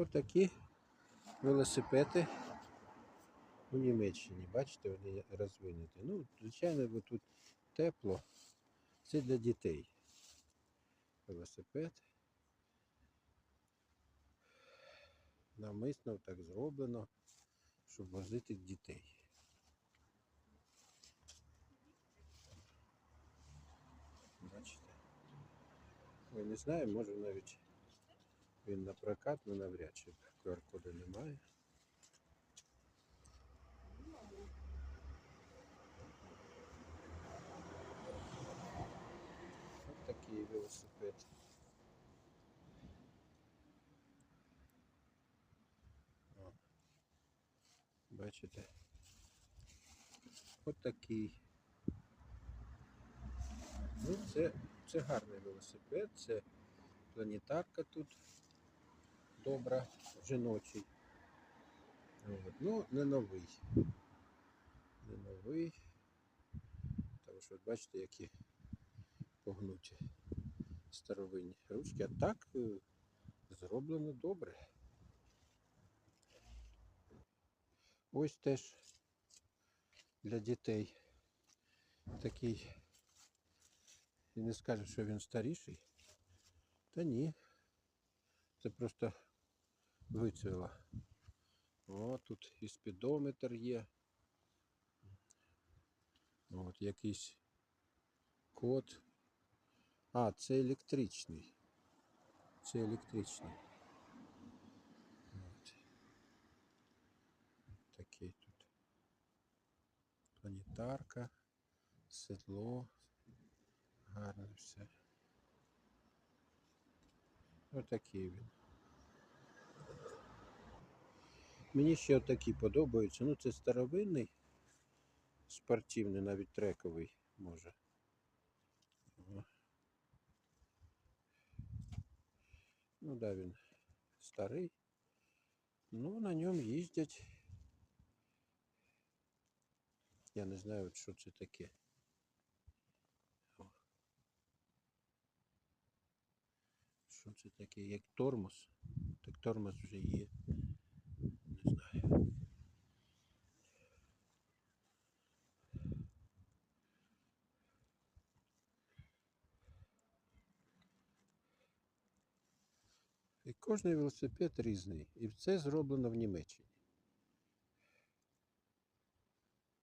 Отакі велосипеди у Німеччині. Бачите, вони розвинуті. Ну, звичайно, бо тут тепло. Це для дітей. Велосипед. Навмисно так зроблено, щоб возити дітей. Бачите? Ой, не знаю, може навіть він на прокат, але навряд чи QR-коду немає. Ось такий велосипед. О, Бачите? Ось такий. Ну, це, це гарний велосипед, це планетарка тут добра, жіночий. От. Ну, не новий. Не новий. Тому що бачите, які погнуті старовинні ручки. А так е, зроблено добре. Ось теж для дітей такий. І не скажеш, що він старіший. Та ні. Це просто вицвіла. О, тут і спідометр є. От якийсь код. А, це електричний. Це електричний. От. Такий тут. Планетарка, седло. Гарно все. Отакий він. Мені ще отакі подобаються. Ну, це старовинний, спортивний, навіть трековий може. Ну да, він старий. Ну, на ньому їздять. Я не знаю, що це таке. Що це таке? Як тормоз? Так тормоз вже є. Не знаю. І кожний велосипед різний. І це зроблено в Німеччині.